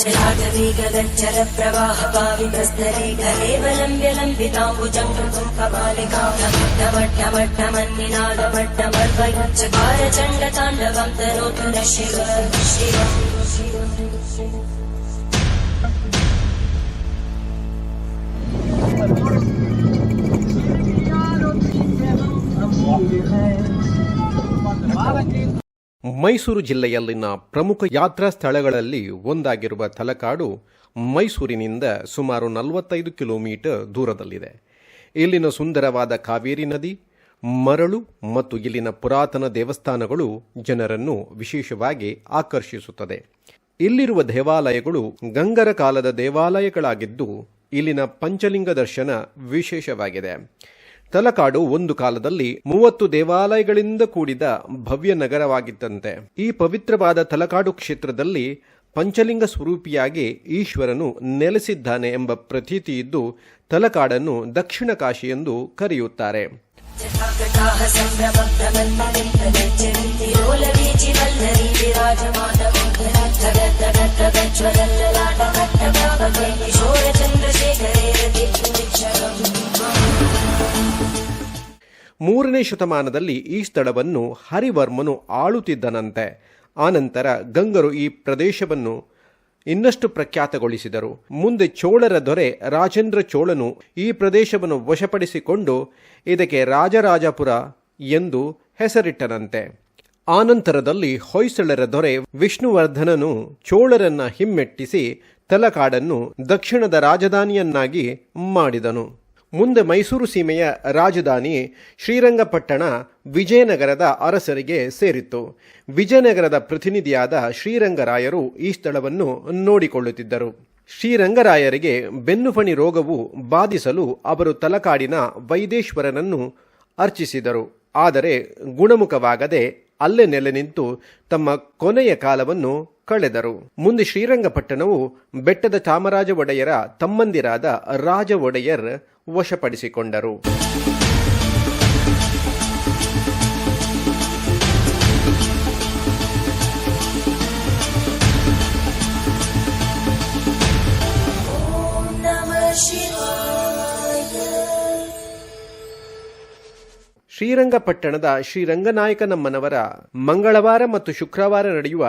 चलागवेगगच्चर प्रवाह पावितस्तरे कलेवलम्ब्य लम्बिताम्बुजम् कृतुम् कपालिका ढमट्टमट्टमन्निनादमट्टमर्वयुच्चकार चण्डताण्डवम् तनोतु न शिव शिव ಮೈಸೂರು ಜಿಲ್ಲೆಯಲ್ಲಿನ ಪ್ರಮುಖ ಯಾತ್ರಾ ಸ್ಥಳಗಳಲ್ಲಿ ಒಂದಾಗಿರುವ ತಲಕಾಡು ಮೈಸೂರಿನಿಂದ ಸುಮಾರು ನಲವತ್ತೈದು ಕಿಲೋಮೀಟರ್ ದೂರದಲ್ಲಿದೆ. ಇಲ್ಲಿನ ಸುಂದರವಾದ ಕಾವೇರಿ ನದಿ, ಮರಳು ಮತ್ತು ಇಲ್ಲಿನ ಪುರಾತನ ದೇವಸ್ಥಾನಗಳು ಜನರನ್ನು ವಿಶೇಷವಾಗಿ ಆಕರ್ಷಿಸುತ್ತದೆ. ಇಲ್ಲಿರುವ ದೇವಾಲಯಗಳು ಗಂಗರ ಕಾಲದ ದೇವಾಲಯಗಳಾಗಿದ್ದು ಇಲ್ಲಿನ ಪಂಚಲಿಂಗ ದರ್ಶನ ವಿಶೇಷವಾಗಿದೆ. ತಲಕಾಡು ಒಂದು ಕಾಲದಲ್ಲಿ ಮೂವತ್ತು ದೇವಾಲಯಗಳಿಂದ ಕೂಡಿದ ಭವ್ಯ ನಗರವಾಗಿತ್ತಂತೆ. ಈ ಪವಿತ್ರವಾದ ತಲಕಾಡು ಕ್ಷೇತ್ರದಲ್ಲಿ ಪಂಚಲಿಂಗ ಸ್ವರೂಪಿಯಾಗಿ ಈಶ್ವರನು ನೆಲೆಸಿದ್ದಾನೆ ಎಂಬ ಪ್ರತೀತಿ ಇದ್ದು ತಲಕಾಡನ್ನು ದಕ್ಷಿಣ ಕಾಶಿ ಎಂದು ಕರೆಯುತ್ತಾರೆ. ಮೂರನೇ ಶತಮಾನದಲ್ಲಿ ಈ ಸ್ಥಳವನ್ನು ಹರಿವರ್ಮನು ಆಳುತ್ತಿದ್ದನಂತೆ. ಆನಂತರ ಗಂಗರು ಈ ಪ್ರದೇಶವನ್ನು ಇನ್ನಷ್ಟು ಪ್ರಖ್ಯಾತಗೊಳಿಸಿದರು. ಮುಂದೆ ಚೋಳರ ದೊರೆ ರಾಜೇಂದ್ರ ಚೋಳನು ಈ ಪ್ರದೇಶವನ್ನು ವಶಪಡಿಸಿಕೊಂಡು ಇದಕ್ಕೆ ರಾಜರಾಜಪುರ ಎಂದು ಹೆಸರಿಟ್ಟನಂತೆ. ಆನಂತರದಲ್ಲಿ ಹೊಯ್ಸಳರ ದೊರೆ ವಿಷ್ಣುವರ್ಧನನು ಚೋಳರನ್ನ ಹಿಮ್ಮೆಟ್ಟಿಸಿ ತಲಕಾಡನ್ನು ದಕ್ಷಿಣದ ರಾಜಧಾನಿಯನ್ನಾಗಿ ಮಾಡಿದನು. ಮುಂದೆ ಮೈಸೂರು ಸೀಮೆಯ ರಾಜಧಾನಿ ಶ್ರೀರಂಗಪಟ್ಟಣ ವಿಜಯನಗರದ ಅರಸರಿಗೆ ಸೇರಿತ್ತು. ವಿಜಯನಗರದ ಪ್ರತಿನಿಧಿಯಾದ ಶ್ರೀರಂಗರಾಯರು ಈ ಸ್ಥಳವನ್ನು ನೋಡಿಕೊಳ್ಳುತ್ತಿದ್ದರು. ಶ್ರೀರಂಗರಾಯರಿಗೆ ಬೆನ್ನುಫಣಿ ರೋಗವು ಬಾಧಿಸಲು ಅವರು ತಲಕಾಡಿನ ವೈದೇಶ್ವರನನ್ನು ಅರ್ಚಿಸಿದರು. ಆದರೆ ಗುಣಮುಖವಾಗದೆ ಅಲ್ಲೇ ನೆಲೆ ನಿಂತು ತಮ್ಮ ಕೊನೆಯ ಕಾಲವನ್ನು ಕಳೆದರು. ಮುಂದೆ ಶ್ರೀರಂಗಪಟ್ಟಣವು ಬೆಟ್ಟದ ಚಾಮರಾಜ ಒಡೆಯರ ತಮ್ಮಂದಿರಾದ ರಾಜ ಒಡೆಯರ್ ವಶಪಡಿಸಿಕೊಂಡರು. ಶ್ರೀರಂಗಪಟ್ಟಣದ ಶ್ರೀರಂಗನಾಯಕನಮ್ಮನವರ ಮಂಗಳವಾರ ಮತ್ತು ಶುಕ್ರವಾರ ನಡೆಯುವ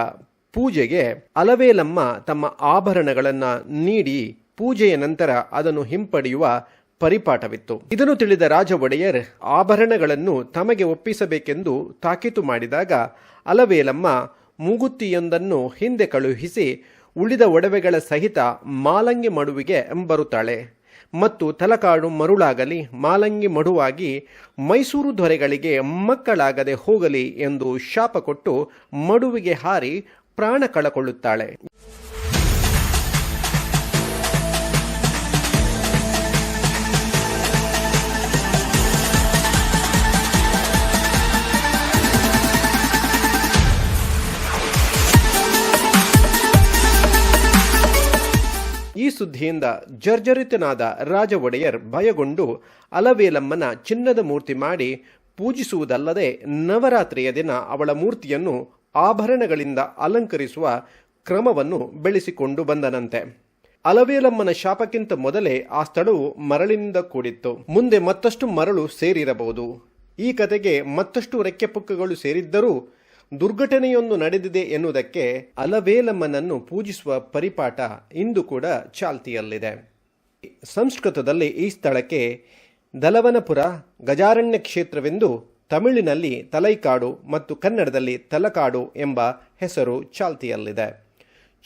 ಪೂಜೆಗೆ ಅಲವೇಲಮ್ಮ ತಮ್ಮ ಆಭರಣಗಳನ್ನು ನೀಡಿ ಪೂಜೆಯ ನಂತರ ಅದನ್ನು ಹಿಂಪಡೆಯುವ ಪರಿಪಾಠವಿತ್ತು. ಇದನ್ನು ತಿಳಿದ ರಾಜ ಒಡೆಯರ್ ಆಭರಣಗಳನ್ನು ತಮಗೆ ಒಪ್ಪಿಸಬೇಕೆಂದು ತಾಕೀತು ಮಾಡಿದಾಗ ಅಲವೇಲಮ್ಮ ಮೂಗುತ್ತಿಯೊಂದನ್ನು ಹಿಂದೆ ಕಳುಹಿಸಿ ಉಳಿದ ಒಡವೆಗಳ ಸಹಿತ ಮಾಲಂಗಿ ಮಡುವಿಗೆ ಬರುತ್ತಾಳೆ ಮತ್ತು ತಲಕಾಡು ಮರುಳಾಗಲಿ, ಮಾಲಂಗಿ ಮಡುವಾಗಿ ಮೈಸೂರು ದೊರೆಗಳಿಗೆ ಮಕ್ಕಳಾಗದೆ ಹೋಗಲಿ ಎಂದು ಶಾಪ ಕೊಟ್ಟು ಮಡುವಿಗೆ ಹಾರಿ ಪ್ರಾಣ ಕಳಕೊಳ್ಳುತ್ತಾಳೆ. ಈ ಸುದ್ದಿಯಿಂದ ಜರ್ಜರಿತನಾದ ರಾಜ ಒಡೆಯರ್ ಭಯಗೊಂಡು ಅಲವೇಲಮ್ಮನ ಚಿನ್ನದ ಮೂರ್ತಿ ಮಾಡಿ ಪೂಜಿಸುವುದಲ್ಲದೆ ನವರಾತ್ರಿಯ ದಿನ ಅವಳ ಮೂರ್ತಿಯನ್ನು ಆಭರಣಗಳಿಂದ ಅಲಂಕರಿಸುವ ಕ್ರಮವನ್ನು ಬೆಳೆಸಿಕೊಂಡು ಬಂದನಂತೆ. ಅಲವೇಲಮ್ಮನ ಶಾಪಕ್ಕಿಂತ ಮೊದಲೇ ಆ ಸ್ಥಳವು ಮರಳಿನಿಂದ ಕೂಡಿತ್ತು. ಮುಂದೆ ಮತ್ತಷ್ಟು ಮರಳು ಸೇರಿರಬಹುದು. ಈ ಕತೆಗೆ ಮತ್ತಷ್ಟು ರೆಕ್ಕೆಪುಕ್ಕಗಳು ಸೇರಿದ್ದರೂ ದುರ್ಘಟನೆಯೊಂದು ನಡೆದಿದೆ ಎನ್ನುವುದಕ್ಕೆ ಅಲವೇಲಮ್ಮನನ್ನು ಪೂಜಿಸುವ ಪರಿಪಾಠ ಇಂದು ಕೂಡ ಚಾಲ್ತಿಯಲ್ಲಿದೆ. ಸಂಸ್ಕೃತದಲ್ಲಿ ಈ ಸ್ಥಳಕ್ಕೆ ದಲವನಪುರ ಗಜಾರಣ್ಯ ಕ್ಷೇತ್ರವೆಂದು ತಮಿಳಿನಲ್ಲಿ ತಲೈಕಾಡು ಮತ್ತು ಕನ್ನಡದಲ್ಲಿ ತಲಕಾಡು ಎಂಬ ಹೆಸರು ಚಾಲ್ತಿಯಲ್ಲಿದೆ.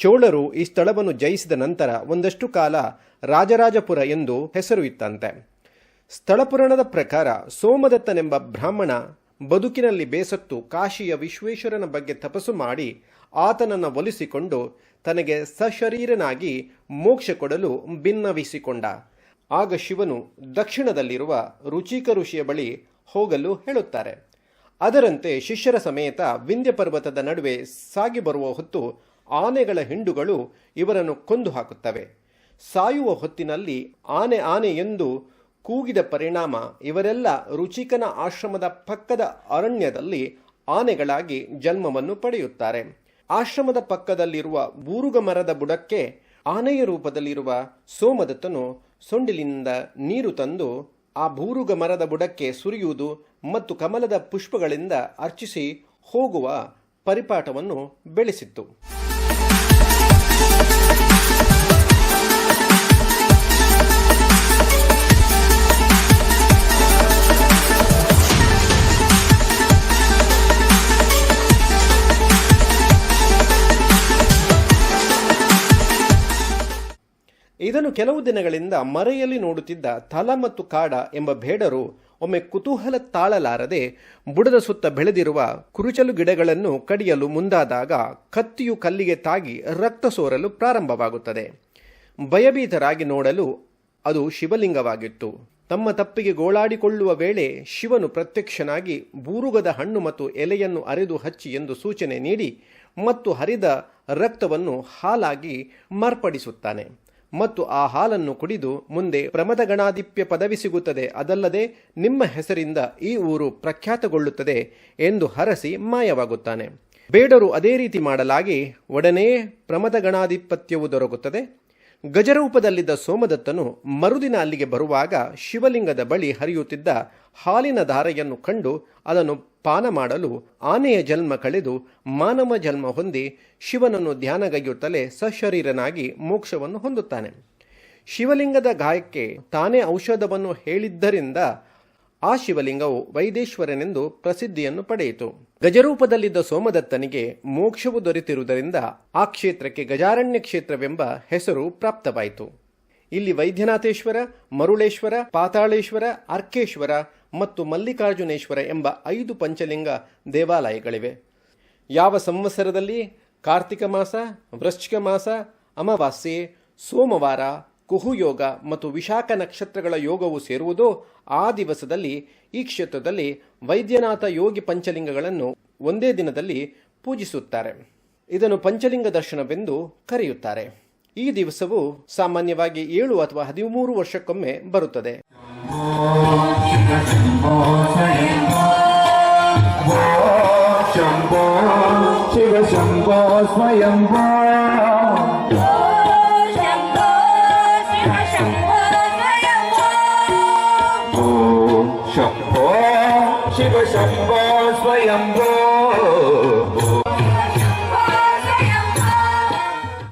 ಚೋಳರು ಈ ಸ್ಥಳವನ್ನು ಜಯಿಸಿದ ನಂತರ ಒಂದಷ್ಟು ಕಾಲ ರಾಜರಾಜಪುರ ಎಂದು ಹೆಸರು ಇತ್ತಂತೆ. ಸ್ಥಳಪುರಾಣದ ಪ್ರಕಾರ ಸೋಮದತ್ತನೆಂಬ ಬ್ರಾಹ್ಮಣ ಬದುಕಿನಲ್ಲಿ ಬೇಸತ್ತು ಕಾಶಿಯ ವಿಶ್ವೇಶ್ವರನ ಬಗ್ಗೆ ತಪಸ್ಸು ಮಾಡಿ ಆತನನ್ನು ಒಲಿಸಿಕೊಂಡು ತನಗೆ ಸಶರೀರನಾಗಿ ಮೋಕ್ಷ ಕೊಡಲು ಭಿನ್ನವಿಸಿಕೊಂಡ ಆಗ ಶಿವನು ದಕ್ಷಿಣದಲ್ಲಿರುವ ರುಚಿಕ ಋಷಿಯ ಬಳಿ ಹೋಗಲು ಹೇಳುತ್ತಾರೆ. ಅದರಂತೆ ಶಿಷ್ಯರ ಸಮೇತ ವಿಂಧ್ಯ ಪರ್ವತದ ನಡುವೆ ಸಾಗಿ ಬರುವ ಹೊತ್ತು ಆನೆಗಳ ಹಿಂಡುಗಳು ಇವರನ್ನು ಕೊಂದು ಹಾಕುತ್ತವೆ. ಸಾಯುವ ಹೊತ್ತಿನಲ್ಲಿ ಆನೆ ಆನೆ ಎಂದು ಕೂಗಿದ ಪರಿಣಾಮ ಇವರೆಲ್ಲ ರುಚಿಕನ ಆಶ್ರಮದ ಪಕ್ಕದ ಅರಣ್ಯದಲ್ಲಿ ಆನೆಗಳಾಗಿ ಜನ್ಮವನ್ನು ಪಡೆಯುತ್ತಾರೆ. ಆಶ್ರಮದ ಪಕ್ಕದಲ್ಲಿರುವ ಬೂರುಗ ಮರದ ಬುಡಕ್ಕೆ ಆನೆಯ ರೂಪದಲ್ಲಿರುವ ಸೋಮದತ್ತನು ಸೊಂಡಿಲಿನಿಂದ ನೀರು ತಂದು ಆ ಭೂರುಗ ಮರದ ಬುಡಕ್ಕೆ ಸುರಿಯುವುದು ಮತ್ತು ಕಮಲದ ಪುಷ್ಪಗಳಿಂದ ಅರ್ಚಿಸಿ ಹೋಗುವ ಪರಿಪಾಠವನ್ನು ಬೆಳೆಸಿತ್ತು. ಕೆಲವು ದಿನಗಳಿಂದ ಮರೆಯಲ್ಲಿ ನೋಡುತ್ತಿದ್ದ ತಲ ಮತ್ತು ಕಾಡ ಎಂಬ ಬೇಡರು ಒಮ್ಮೆ ಕುತೂಹಲ ತಾಳಲಾರದೆ ಬುಡದ ಸುತ್ತ ಬೆಳೆದಿರುವ ಕುರುಚಲು ಗಿಡಗಳನ್ನು ಕಡಿಯಲು ಮುಂದಾದಾಗ ಕತ್ತಿಯು ಕಲ್ಲಿಗೆ ತಾಗಿ ರಕ್ತ ಸೋರಲು ಪ್ರಾರಂಭವಾಗುತ್ತದೆ. ಭಯಭೀತರಾಗಿ ನೋಡಲು ಅದು ಶಿವಲಿಂಗವಾಗಿತ್ತು. ತಮ್ಮ ತಪ್ಪಿಗೆ ಗೋಳಾಡಿಕೊಳ್ಳುವ ವೇಳೆ ಶಿವನು ಪ್ರತ್ಯಕ್ಷನಾಗಿ ಬೂರುಗದ ಹಣ್ಣು ಮತ್ತು ಎಲೆಯನ್ನು ಅರೆದು ಹಚ್ಚಿ ಎಂದು ಸೂಚನೆ ನೀಡಿ ಮತ್ತು ಹರಿದ ರಕ್ತವನ್ನು ಹಾಲಾಗಿ ಮಾರ್ಪಡಿಸುತ್ತಾನೆ. ಮತ್ತು ಆ ಹಾಲನ್ನು ಕುಡಿದು ಮುಂದೆ ಪ್ರಮದ ಗಣಾಧಿಪ್ಯ ಪದವಿ ಸಿಗುತ್ತದೆ. ಅದಲ್ಲದೆ ನಿಮ್ಮ ಹೆಸರಿಂದ ಈ ಊರು ಪ್ರಖ್ಯಾತಗೊಳ್ಳುತ್ತದೆ ಎಂದು ಹರಸಿ ಮಾಯವಾಗುತ್ತಾನೆ. ಬೇಡರು ಅದೇ ರೀತಿ ಮಾಡಲಾಗಿ ಒಡನೆಯೇ ಪ್ರಮದ ಗಣಾಧಿಪತ್ಯವು ದೊರಕುತ್ತದೆ. ಗಜರೂಪದಲ್ಲಿದ್ದ ಸೋಮದತ್ತನು ಮರುದಿನ ಅಲ್ಲಿಗೆ ಬರುವಾಗ ಶಿವಲಿಂಗದ ಬಳಿ ಹರಿಯುತ್ತಿದ್ದ ಹಾಲಿನ ಧಾರೆಯನ್ನು ಕಂಡು ಅದನ್ನು ಪಾನ ಮಾಡಲು ಆನೆಯ ಜನ್ಮ ಕಳೆದು ಮಾನವ ಜನ್ಮ ಹೊಂದಿ ಶಿವನನ್ನು ಧ್ಯಾನಗೈಯುತ್ತಲೇ ಸಶರೀರನಾಗಿ ಮೋಕ್ಷವನ್ನು ಹೊಂದುತ್ತಾನೆ. ಶಿವಲಿಂಗದ ಗಾಯಕ್ಕೆ ತಾನೇ ಔಷಧವನ್ನು ಹೇಳಿದ್ದರಿಂದ ಆ ಶಿವಲಿಂಗವು ವೈದೇಶ್ವರನೆಂದು ಪ್ರಸಿದ್ಧಿಯನ್ನು ಪಡೆಯಿತು. ಗಜರೂಪದಲ್ಲಿದ್ದ ಸೋಮದತ್ತನಿಗೆ ಮೋಕ್ಷವು ದೊರೆತಿರುವುದರಿಂದ ಆ ಕ್ಷೇತ್ರಕ್ಕೆ ಗಜಾರಣ್ಯ ಕ್ಷೇತ್ರವೆಂಬ ಹೆಸರು ಪ್ರಾಪ್ತವಾಯಿತು. ಇಲ್ಲಿ ವೈದ್ಯನಾಥೇಶ್ವರ, ಮರುಳೇಶ್ವರ, ಪಾತಾಳೇಶ್ವರ, ಅರ್ಕೇಶ್ವರ ಮತ್ತು ಮಲ್ಲಿಕಾರ್ಜುನೇಶ್ವರ ಎಂಬ ಐದು ಪಂಚಲಿಂಗ ದೇವಾಲಯಗಳಿವೆ. ಯಾವ ಸಂವತ್ಸರದಲ್ಲಿ? ಕಾರ್ತಿಕ ಮಾಸ, ವೃಶ್ಚಿಕ ಮಾಸ, ಅಮಾವಾಸ್ಯೆ, ಸೋಮವಾರ ಕುಹುಯೋಗ ಮತ್ತು ವಿಶಾಖ ನಕ್ಷತ್ರಗಳ ಯೋಗವು ಸೇರುವುದು ಆ ದಿವಸದಲ್ಲಿ, ಈ ಕ್ಷೇತ್ರದಲ್ಲಿ ವೈದ್ಯನಾಥ ಯೋಗಿ ಪಂಚಲಿಂಗಗಳನ್ನು ಒಂದೇ ದಿನದಲ್ಲಿ ಪೂಜಿಸುತ್ತಾರೆ. ಇದನ್ನು ಪಂಚಲಿಂಗ ದರ್ಶನವೆಂದು ಕರೆಯುತ್ತಾರೆ. ಈ ದಿವಸವು ಸಾಮಾನ್ಯವಾಗಿ ಏಳು ಅಥವಾ ಹದಿಮೂರು ವರ್ಷಕ್ಕೊಮ್ಮೆ ಬರುತ್ತದೆ. ಶಿವ அம்போ